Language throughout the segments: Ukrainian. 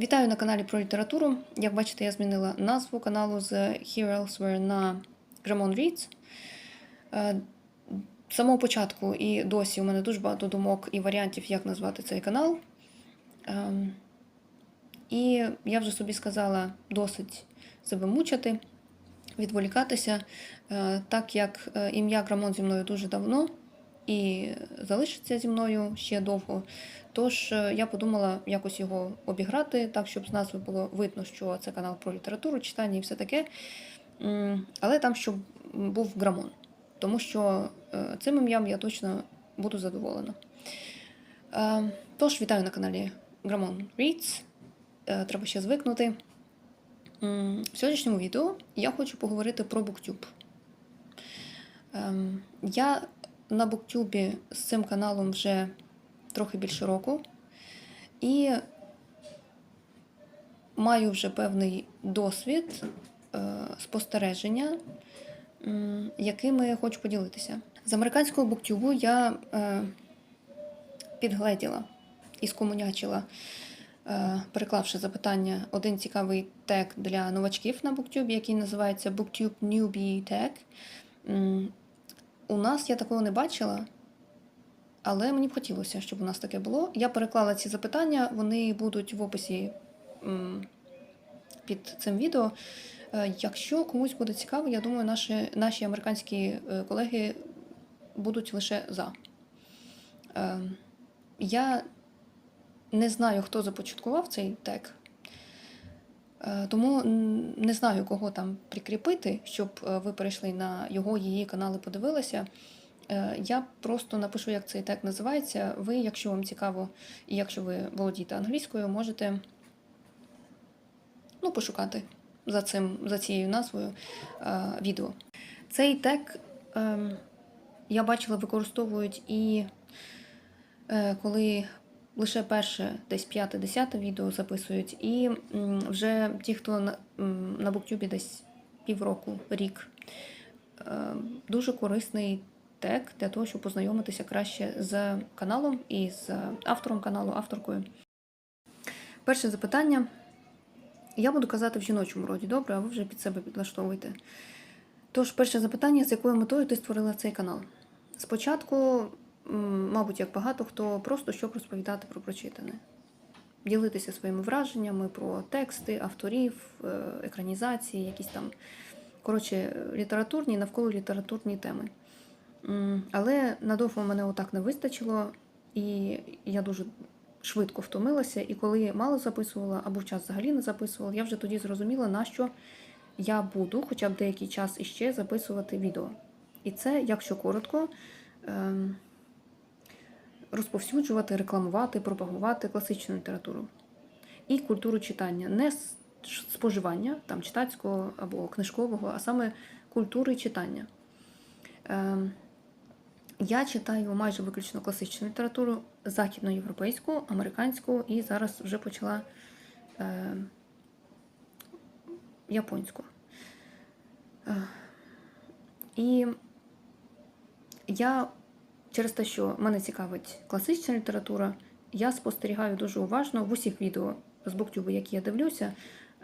Вітаю на каналі про літературу. Як бачите, я змінила назву каналу з Here Elsewhere на Gramon Reads. Е, З самого початку і досі у мене дуже багато думок і варіантів, як назвати цей канал. Ем, І я вже собі сказала досить себе мучити, відволікатися, е, так як е, ім'я Грамон зі мною дуже давно і залишиться зі мною ще довго. Тож е, я подумала якось його обіграти, так, щоб з назви було видно, що це канал про літературу, читання і все таке. Але там, щоб був грамон. Тому що е, цим ім'ям я точно буду задоволена. Е, Тож, вітаю на каналі Грамон Reads. Треба ще звикнути. В сьогоднішньому відео я хочу поговорити про BookTube. Ем, Я на BookTube з цим каналом вже трохи більше року. І маю вже певний досвід е, спостереження, якими хочу поділитися. З американського буктюбу я е, підгледіла і скомунячила, е, переклавши запитання, один цікавий тег для новачків на BookTube, який називається BookTube Newbie Tag. У нас я такого не бачила, але мені б хотілося, щоб у нас таке було. Я переклала ці запитання, вони будуть в описі під цим відео. Е, Якщо комусь буде цікаво, я думаю, наші, наші американські е, колеги будуть лише за. Е, Я не знаю, хто започаткував цей тег, тому не знаю, кого там прикріпити, щоб е, ви перейшли на його, її канали, подивилися. Е, Я просто напишу, як цей тег називається. Ви, якщо вам цікаво, і якщо ви володієте англійською, можете ну, пошукати за, цим, за цією назвою е, відео. Цей тег е, я бачила, використовують і е, коли лише перше, десь п'яте-десяте відео записують, і вже ті, хто на, на Буктюбі десь півроку, рік. Е, дуже корисний тег для того, щоб познайомитися краще з каналом і з автором каналу, авторкою. Перше запитання. Я буду казати в жіночому роді, добре, а ви вже під себе підлаштовуйте. Тож, перше запитання, з якою метою ти створила цей канал? Спочатку, мабуть, як багато хто, просто щоб розповідати про прочитане, ділитися своїми враженнями про тексти, авторів, е, екранізації, якісь там, коротше, літературні, навколо літературні теми. Але надовго мене отак не вистачило, і я дуже швидко втомилася. І коли мало записувала, або в час взагалі не записувала, я вже тоді зрозуміла, на що я буду хоча б деякий час іще записувати відео. І це, якщо коротко, ем, розповсюджувати, рекламувати, пропагувати класичну літературу і культуру читання, не споживання там читацького або книжкового, а саме культури читання. Ем, Я читаю майже виключно класичну літературу, західноєвропейську, американську і зараз вже почала е, японську. Е, і я через те, що мене цікавить класична література, я спостерігаю дуже уважно в усіх відео з Буктюбу, які я дивлюся,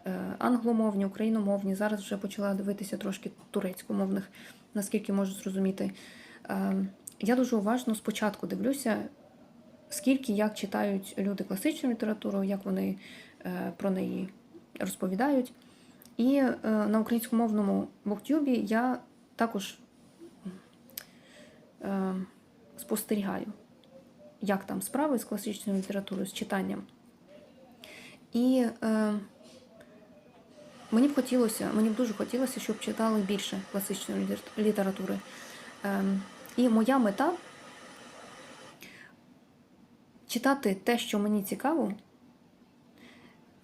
е, англомовні, україномовні. Зараз вже почала дивитися трошки турецькомовних, наскільки можу зрозуміти. Е, Я дуже уважно спочатку дивлюся, скільки як читають люди класичну літературу, як вони е, про неї розповідають. І на українськомовному буктюбі я також спостерігаю, як там справи з класичною літературою, з читанням. І е, мені б хотілося, мені б дуже хотілося, щоб читали більше класичної літер- літератури. Е, і моя мета читати те, що мені цікаво,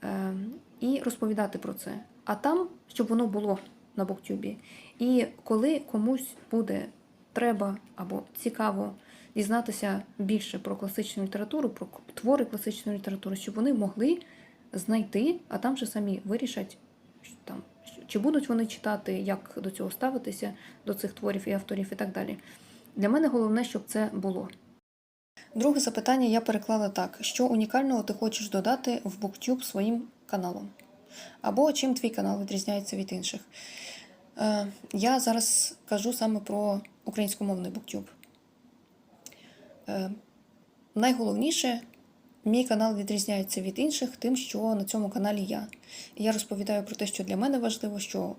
е, і розповідати про це. А там, щоб воно було на Буктюбі. І коли комусь буде треба або цікаво дізнатися більше про класичну літературу, про твори класичної літератури, щоб вони могли знайти, а там вже самі вирішать, там, чи будуть вони читати, як до цього ставитися, до цих творів і авторів і так далі. Для мене головне, щоб це було. Друге запитання я переклала так: що унікального ти хочеш додати в BookTube своїм каналом? Або чим твій канал відрізняється від інших? Е, я зараз кажу саме про українськомовний BookTube. Е, найголовніше, мій канал відрізняється від інших тим, що на цьому каналі я. Я розповідаю про те, що для мене важливо, що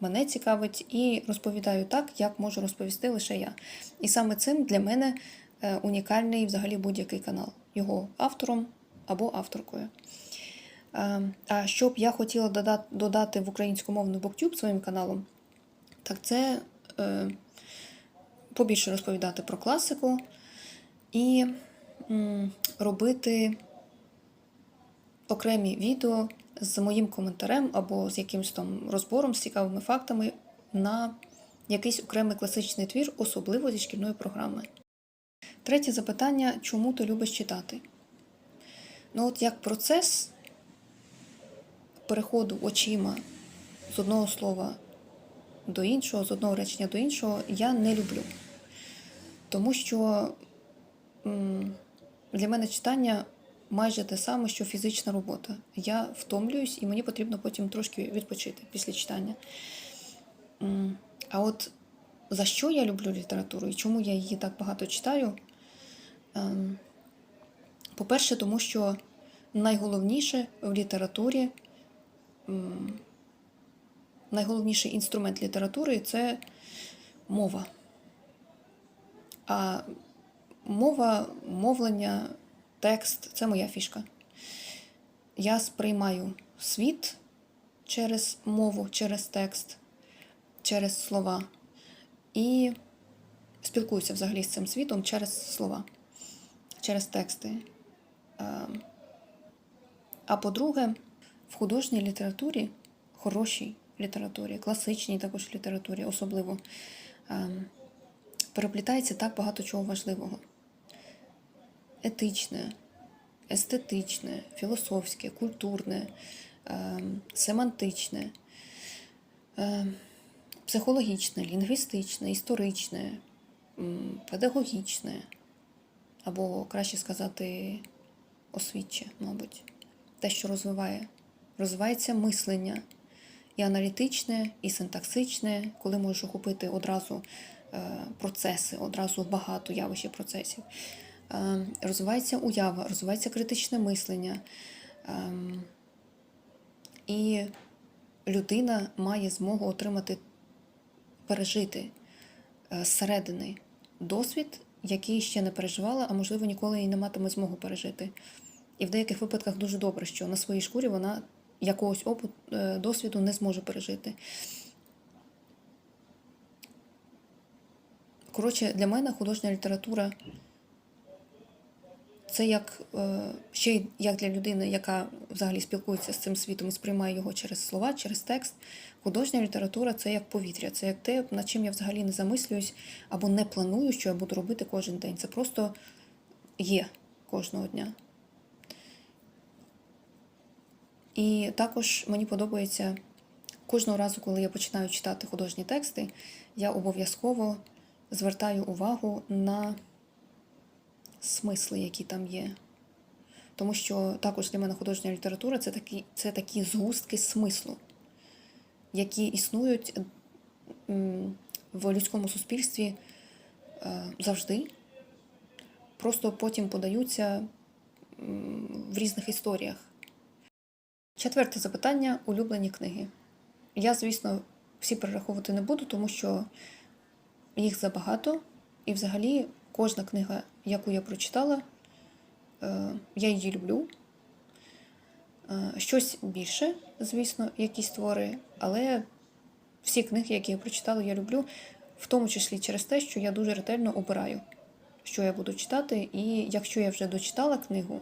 мене цікавить, і розповідаю так, як можу розповісти лише я. І саме цим для мене е, унікальний взагалі будь-який канал, його автором або авторкою. Е, А що б я хотіла додати в українськомовний BookTube своїм каналом, так це побільше розповідати про класику і робити окремі відео з моїм коментарем або з якимось там розбором з цікавими фактами на якийсь окремий класичний твір, особливо зі шкільної програми. Третє запитання: чому ти любиш читати? Ну, от як процес переходу очима з одного слова до іншого, з одного речення до іншого, я не люблю. Тому що для мене читання майже те саме, що фізична робота. Я втомлююсь і мені потрібно потім трошки відпочити після читання. А от за що я люблю літературу і чому я її так багато читаю? Ем, По-перше, тому що найголовніше в літературі, найголовніший інструмент літератури це мова. А мова, мовлення, текст це моя фішка. Я сприймаю світ через мову, через текст, через слова і спілкуюся взагалі з цим світом через слова, через тексти. Ем, А по-друге, в художній літературі, хорошій літературі, класичній також літературі, особливо, ем, переплітається так багато чого важливого. Етичне, естетичне, філософське, культурне, ем, семантичне, ем, психологічне, лінгвістичне, історичне, педагогічне, або краще сказати, освітче, мабуть, те, що розвиває. Розвивається мислення і аналітичне, і синтаксичне, коли можеш охопити одразу е, процеси, одразу багато явищ і процесів. Е, Розвивається уява, розвивається критичне мислення. Ем, І людина має змогу отримати, пережити е, зсередини досвід, який ще не переживала, а можливо ніколи і не матиме змогу пережити. І в деяких випадках дуже добре, що на своїй шкурі вона якогось опит, е, досвіду не зможе пережити. Коротше, для мене художня література це як е, ще як для людини, яка взагалі спілкується з цим світом і сприймає його через слова, через текст. Художня література це як повітря, це як те, над чим я взагалі не замислююсь або не планую, що я буду робити кожен день. Це просто є кожного дня. І також мені подобається кожного разу, коли я починаю читати художні тексти, я обов'язково звертаю увагу на смисли, які там є. Тому що також для мене художня література це такі, це такі згустки смислу, які існують в людському суспільстві е, завжди, просто потім подаються в різних історіях. Четверте запитання улюблені книги. Я, звісно, всі перераховувати не буду, тому що їх забагато, і взагалі кожна книга, яку я прочитала, е, я її люблю. Е, Щось більше, звісно, якісь твори, але всі книги, які я прочитала, я люблю, в тому числі через те, що я дуже ретельно обираю, що я буду читати, і якщо я вже дочитала книгу,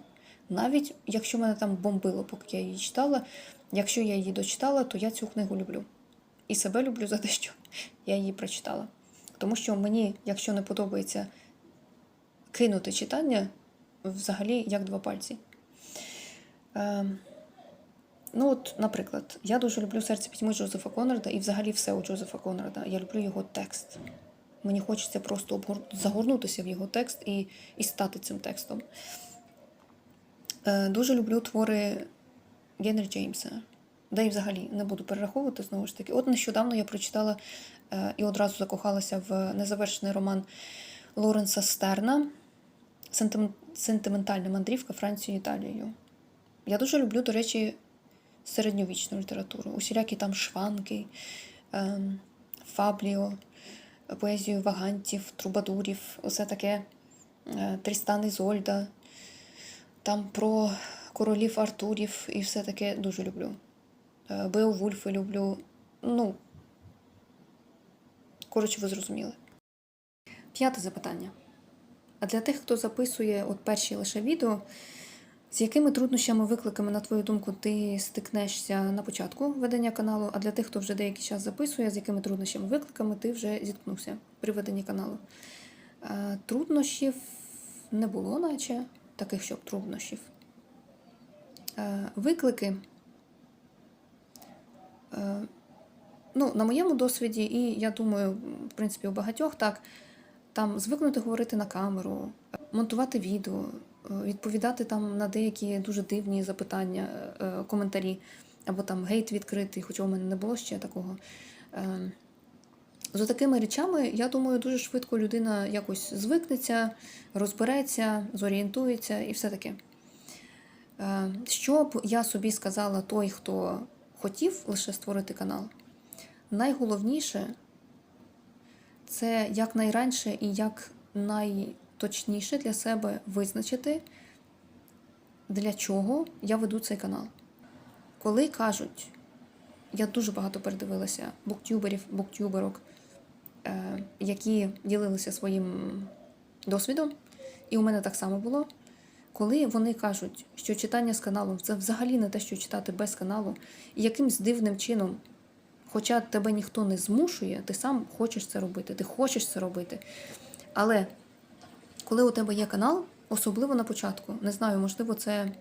навіть якщо мене там бомбило, поки я її читала, якщо я її дочитала, то я цю книгу люблю. І себе люблю за те, що я її прочитала. Тому що мені, якщо не подобається кинути читання, взагалі як два пальці. Е, ну, от, наприклад, я дуже люблю серце пітьми Джозефа Конрада і взагалі все у Джозефа Конрада. Я люблю його текст. Мені хочеться просто обгор- загорнутися в його текст і, і стати цим текстом. Е, Дуже люблю твори Генрі Джеймса. Да і взагалі не буду перераховувати знову ж таки. От нещодавно я прочитала е, і одразу закохалася в незавершений роман Лоренса Стерна «Сентимен- Сентиментальна мандрівка Францією Італією. Я дуже люблю, до речі, середньовічну літературу. Усілякі там шванки, ем, фабліо, поезію вагантів, трубадурів, усе таке е, Трістан і Зольда, там про королів Артурів і все таке дуже люблю. Е, Беовульфи люблю. Ну, коротше, ви зрозуміли. П'яте запитання. А для тих, хто записує от перші лише відео, з якими труднощами, викликами, на твою думку, ти стикнешся на початку ведення каналу, а для тих, хто вже деякий час записує, з якими труднощами, викликами ти вже зіткнувся при веденні каналу? Труднощів не було, наче таких, щоб труднощів. Виклики. Ну, на моєму досвіді, і я думаю, в принципі, у багатьох так, там звикнути говорити на камеру, монтувати відео, е, відповідати там на деякі дуже дивні запитання, е, коментарі, або там гейт відкритий, хоча у мене не було ще такого. Е, З такими речами, я думаю, дуже швидко людина якось звикнеться, розбереться, зорієнтується і все таке. Е, Що б я собі сказала той, хто хотів лише створити канал, найголовніше це якнайраньше і як найточніше для себе визначити, для чого я веду цей канал. Коли кажуть, я дуже багато передивилася буктюберів, буктюберок, е, які ділилися своїм досвідом, і у мене так само було. Коли вони кажуть, що читання з каналом це взагалі не те, що читати без каналу, і якимсь дивним чином, хоча тебе ніхто не змушує, ти сам хочеш це робити, ти хочеш це робити. Але коли у тебе є канал, особливо на початку, не знаю, можливо, це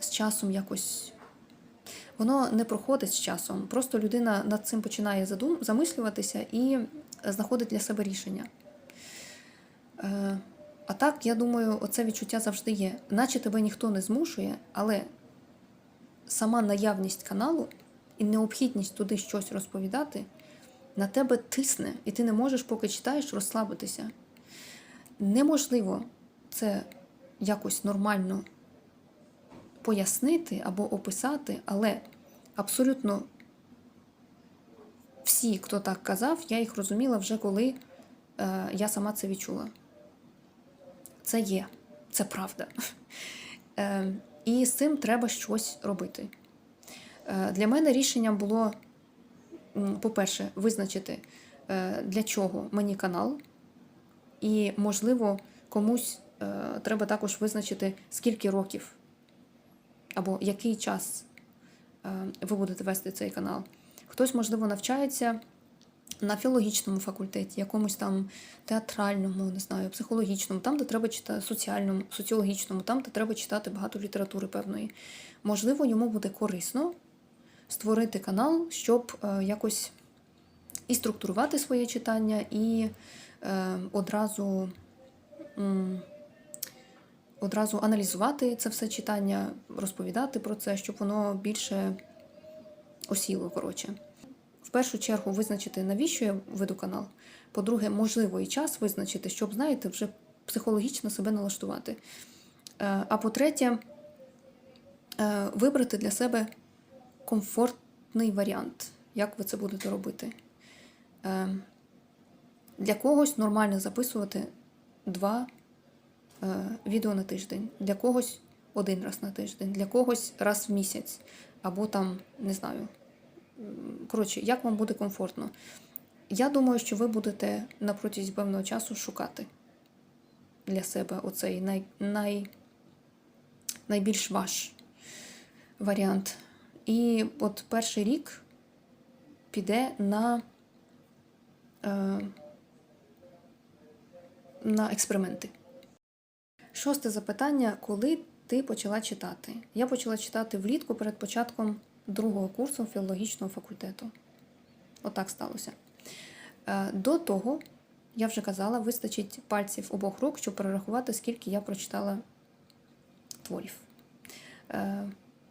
з часом якось. Воно не проходить з часом. Просто людина над цим починає задум... замислюватися і знаходить для себе рішення. Е, а так, я думаю, оце відчуття завжди є. Наче тебе ніхто не змушує, але сама наявність каналу і необхідність туди щось розповідати на тебе тисне, і ти не можеш, поки читаєш, розслабитися. Неможливо це якось нормально пояснити або описати, але абсолютно всі, хто так казав, я їх розуміла вже коли е, я сама це відчула. Це є, це правда. Е, і з цим треба щось робити. Е, Для мене рішенням було, по-перше, визначити, е, для чого мені канал, і, можливо, комусь е, треба також визначити, скільки років або який час ви будете вести цей канал. Хтось, можливо, навчається на філологічному факультеті, якомусь там театральному, не знаю, психологічному, там, де треба читати соціальному, соціологічному, там, де треба читати багато літератури певної. Можливо, йому буде корисно створити канал, щоб е, якось і структурувати своє читання, і е, одразу. Одразу аналізувати це все читання, розповідати про це, щоб воно більше осіло, коротше. В першу чергу визначити, навіщо я веду канал. По-друге, можливо, і час визначити, щоб, знаєте, вже психологічно себе налаштувати. Е, А по-третє, вибрати для себе комфортний варіант, як ви це будете робити. Е, Для когось нормально записувати два е, відео на тиждень, для когось один раз на тиждень, для когось раз в місяць, або там, не знаю. Коротше, як вам буде комфортно. Я думаю, що ви будете на протязі певного часу шукати для себе оцей най, най, найбільш ваш варіант. І от перший рік піде на, е, на експерименти. Шосте запитання: коли ти почала читати? Я почала читати влітку перед початком другого курсу філологічного факультету. Отак сталося. Е, До того, я вже казала, вистачить пальців обох рук, щоб перерахувати, скільки я прочитала творів. Е,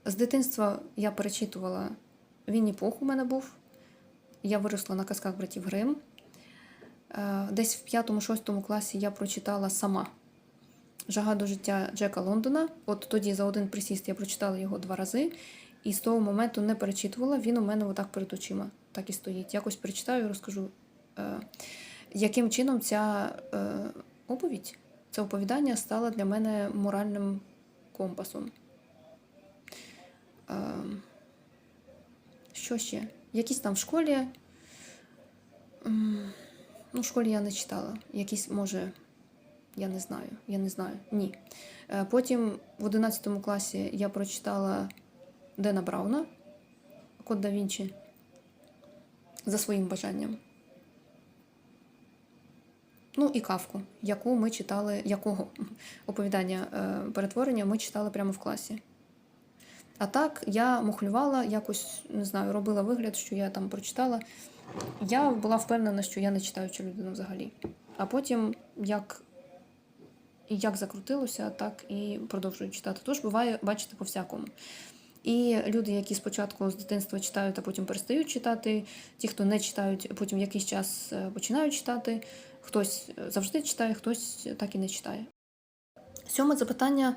З дитинства я перечитувала Вінні Пух у мене був. Я виросла на казках братів Грим. Е, Десь в п'ятому-шостому класі я прочитала сама Жага до життя Джека Лондона. От тоді за один присіст я прочитала його два рази, і з того моменту не перечитувала. Він у мене отак перед очима так і стоїть. Якось перечитаю і розкажу, е, яким чином ця е, оповідь, це оповідання стало для мене моральним компасом. Е, що ще? Якісь там в школі. Ну, в школі я не читала. Якісь, може, я не знаю. Я не знаю. Ні. Е, Потім в 11 класі я прочитала Дена Брауна Код да Вінчі за своїм бажанням. Ну і кавку, яку ми читали, якого оповідання е, перетворення ми читали прямо в класі. А так я мухлювала, якось не знаю, робила вигляд, що я там прочитала. Я була впевнена, що я не читаюча людина взагалі. А потім, як, як закрутилося, так і продовжую читати. Тож буває, бачите, по-всякому. І люди, які спочатку з дитинства читають, а потім перестають читати, ті, хто не читають, потім якийсь час е, починають читати, хтось завжди читає, хтось так і не читає. Сьоме запитання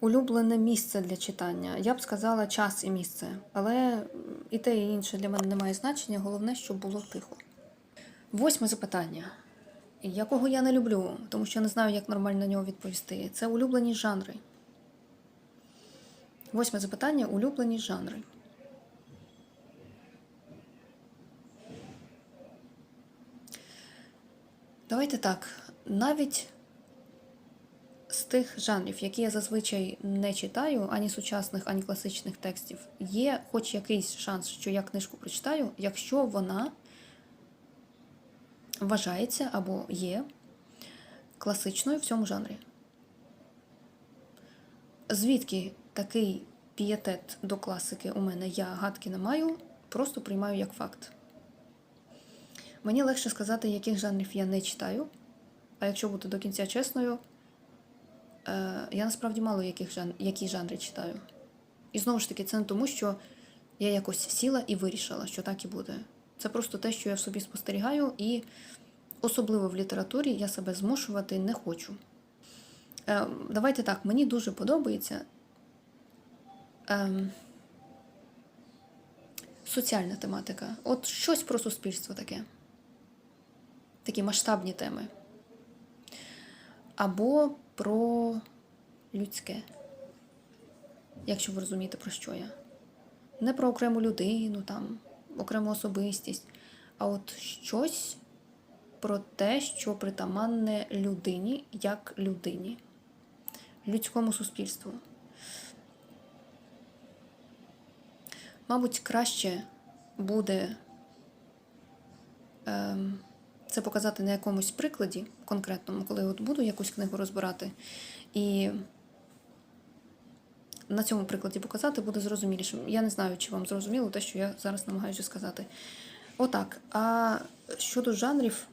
улюблене місце для читання. Я б сказала час і місце, але і те, і інше для мене не має значення. Головне, щоб було тихо. Восьме запитання. Якого я не люблю, тому що не знаю, як нормально на нього відповісти. Це улюблені жанри. Восьме запитання улюблені жанри. Давайте так. Навіть з тих жанрів, які я зазвичай не читаю, ані сучасних, ані класичних текстів, є хоч якийсь шанс, що я книжку прочитаю, якщо вона вважається або є класичною в цьому жанрі. Звідки такий пієтет до класики у мене я гадки не маю, просто приймаю як факт. Мені легше сказати, яких жанрів я не читаю, а якщо бути до кінця чесною, я насправді мало яких жан... які жанри читаю. І знову ж таки, це не тому, що я якось сіла і вирішила, що так і буде. Це просто те, що я в собі спостерігаю, і особливо в літературі я себе змушувати не хочу. Е, Давайте так, мені дуже подобається ем, соціальна тематика. От щось про суспільство таке. Такі масштабні теми. Або про людське, якщо ви розумієте, про що я. Не про окрему людину, там, окрему особистість, а от щось про те, що притаманне людині як людині, людському суспільству. Мабуть, краще буде ем, це показати на якомусь прикладі конкретному, коли от буду якусь книгу розбирати, і на цьому прикладі показати буде зрозумілішим. Я не знаю, чи вам зрозуміло те, що я зараз намагаюся сказати. Отак. А щодо жанрів,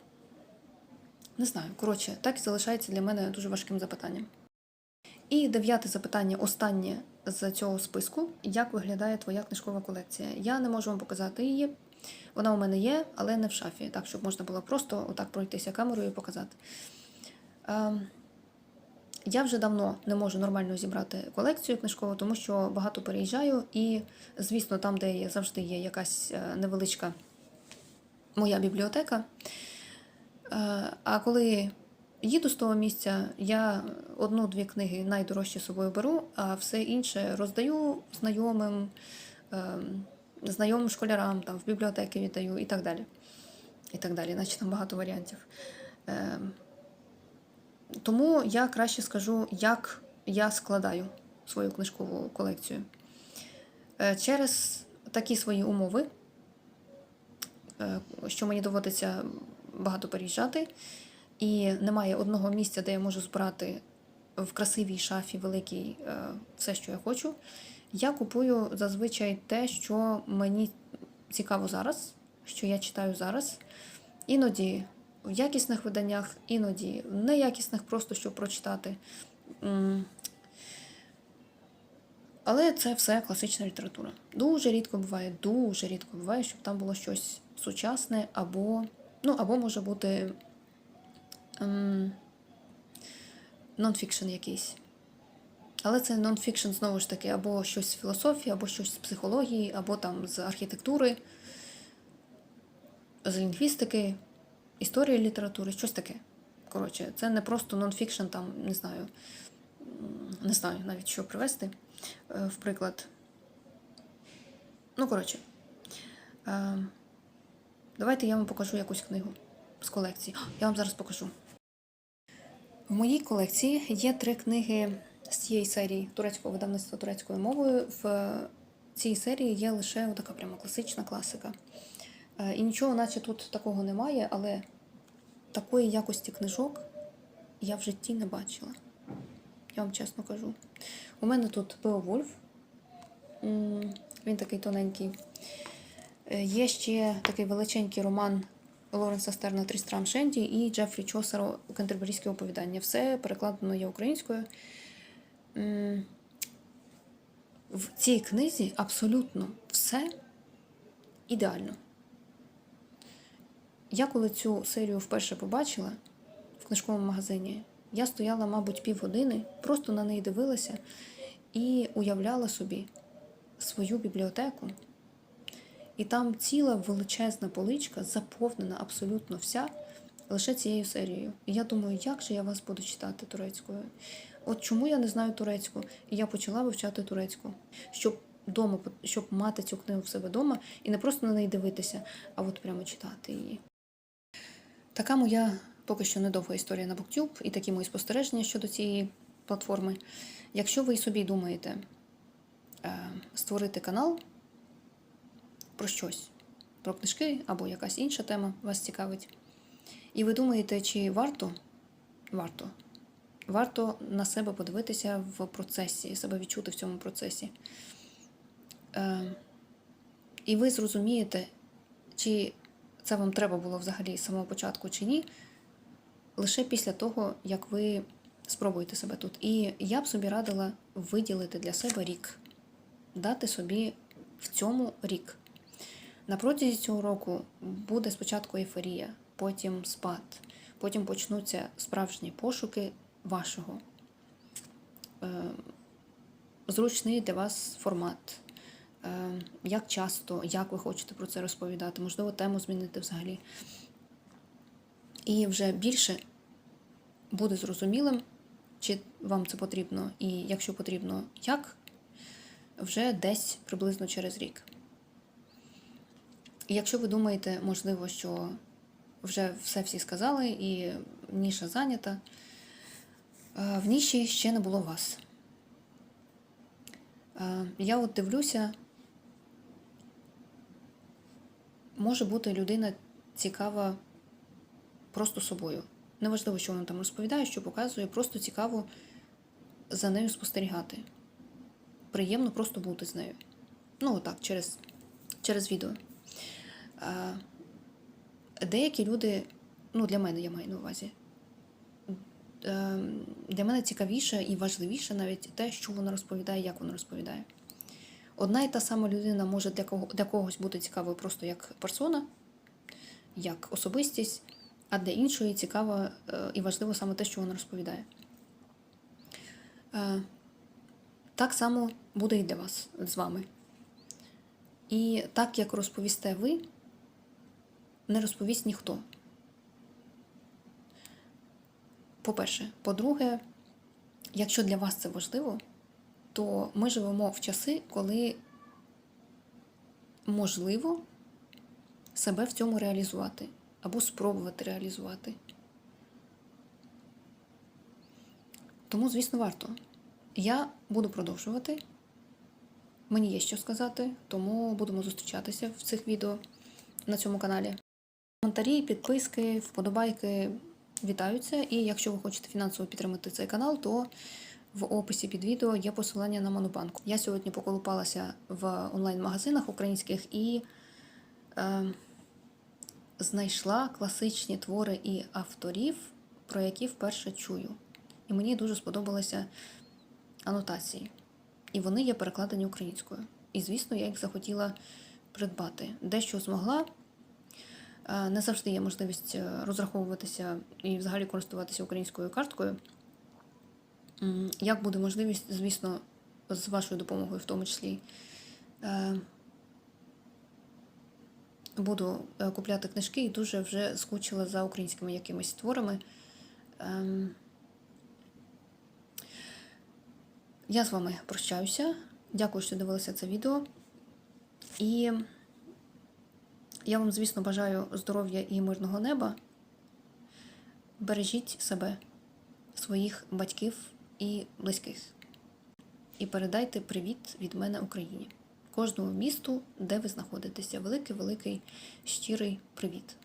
не знаю. Коротше, так і залишається для мене дуже важким запитанням. І дев'яте запитання, останнє з цього списку: як виглядає твоя книжкова колекція? Я не можу вам показати її. Вона у мене є, але не в шафі, так щоб можна було просто отак пройтися камерою і показати. Ем, я вже давно не можу нормально зібрати колекцію книжкову, тому що багато переїжджаю, і, звісно, там, де завжди є якась е, невеличка моя бібліотека. Е, А коли їду з того місця, я одну-дві книги найдорожчі з собою беру, а все інше роздаю знайомим, ем, знайомим школярам, там, в бібліотеки віддаю і так далі. І так далі, наче там багато варіантів. Ем, Тому я краще скажу, як я складаю свою книжкову колекцію. Е, Через такі свої умови, е, що мені доводиться багато переїжджати, і немає одного місця, де я можу збирати в красивій шафі великій е, все, що я хочу. Я купую зазвичай те, що мені цікаво зараз, що я читаю зараз. Іноді в якісних виданнях, іноді в неякісних, просто щоб прочитати. Але це все класична література. Дуже рідко буває, дуже рідко буває, щоб там було щось сучасне, або, ну, або може бути ем, нонфікшн якийсь. Але це нонфікшн знову ж таки, або щось з філософії, або щось з психології, або там з архітектури, з лінгвістики, історії літератури, щось таке. Коротше, це не просто нонфікшн, там, не знаю, не знаю навіть що привести е, в приклад. Ну, коротше, е, давайте я вам покажу якусь книгу з колекції. Я вам зараз покажу. В моїй колекції є три книги з цієї серії турецького видавництва турецькою мовою. В цій серії є лише така прямо класична класика. Е, І нічого, наче тут такого немає, але такої якості книжок я в житті не бачила. Я вам чесно кажу. У мене тут Беовульф. Він такий тоненький. Е, Є ще такий величенький роман Лоренса Стерна Трістрам Шенді і Джефрі Чосера Кентерберійське оповідання. Все перекладено є українською. В цій книзі абсолютно все ідеально. Я коли цю серію вперше побачила в книжковому магазині, я стояла, мабуть, півгодини, просто на неї дивилася і уявляла собі свою бібліотеку. І там ціла величезна поличка, заповнена абсолютно вся лише цією серією. І я думаю, як же я вас буду читати турецькою? От чому я не знаю турецьку? І я почала вивчати турецьку, щоб дома, щоб мати цю книгу в себе вдома і не просто на неї дивитися, а от прямо читати її. Така моя поки що недовга історія на BookTube і такі мої спостереження щодо цієї платформи. Якщо ви собі думаєте е, створити канал про щось, про книжки або якась інша тема вас цікавить, і ви думаєте, чи варто, варто, варто на себе подивитися в процесі, себе відчути в цьому процесі. Е, і ви зрозумієте, чи це вам треба було взагалі з самого початку чи ні, лише після того, як ви спробуєте себе тут. І я б собі радила виділити для себе рік, дати собі в цьому рік. На протязі цього року буде спочатку ейфорія, потім спад, потім почнуться справжні пошуки вашого. Е, зручний для вас формат. Е, Як часто, як ви хочете про це розповідати, можливо, тему змінити взагалі. І вже більше буде зрозумілим, чи вам це потрібно, і якщо потрібно, як, вже десь приблизно через рік. І якщо ви думаєте, можливо, що вже все всі сказали, і ніша зайнята, в ніші ще не було вас. Е, Я от дивлюся, може бути людина цікава просто собою. Неважливо, що вона там розповідає, що показує, просто цікаво за нею спостерігати. Приємно просто бути з нею. Ну, отак, через, через відео. Деякі люди, ну, для мене я маю на увазі. Е, Для мене цікавіше і важливіше навіть те, що вона розповідає, як вона розповідає. Одна і та сама людина може для кого, для когось бути цікавою просто як персона, як особистість, а для іншої цікаво е, і важливо саме те, що вона розповідає. Е, Так само буде і для вас з вами. І так, як розповісте ви, не розповість ніхто. По-перше, по-друге, якщо для вас це важливо, то ми живемо в часи, коли можливо себе в цьому реалізувати або спробувати реалізувати. Тому, звісно, варто. Я буду продовжувати. Мені є що сказати, тому будемо зустрічатися в цих відео на цьому каналі. Коментарі, підписки, вподобайки вітаються. І якщо ви хочете фінансово підтримати цей канал, то в описі під відео є посилання на Монобанку. Я сьогодні поколупалася в онлайн-магазинах українських і е, знайшла класичні твори і авторів, про які вперше чую. І мені дуже сподобалися анотації. І вони є перекладені українською. І, звісно, я їх захотіла придбати. Дещо змогла. Е, Не завжди є можливість е, розраховуватися і взагалі користуватися українською карткою. Як буде можливість, звісно, з вашою допомогою, в тому числі, е, буду купляти книжки і дуже вже скучила за українськими якимись творами. Ем, Я з вами прощаюся. Дякую, що дивилися це відео. І я вам, звісно, бажаю здоров'я і мирного неба. Бережіть себе, своїх батьків і близьких. І передайте привіт від мене Україні. Кожному місту, де ви знаходитеся. Великий, великий, щирий привіт.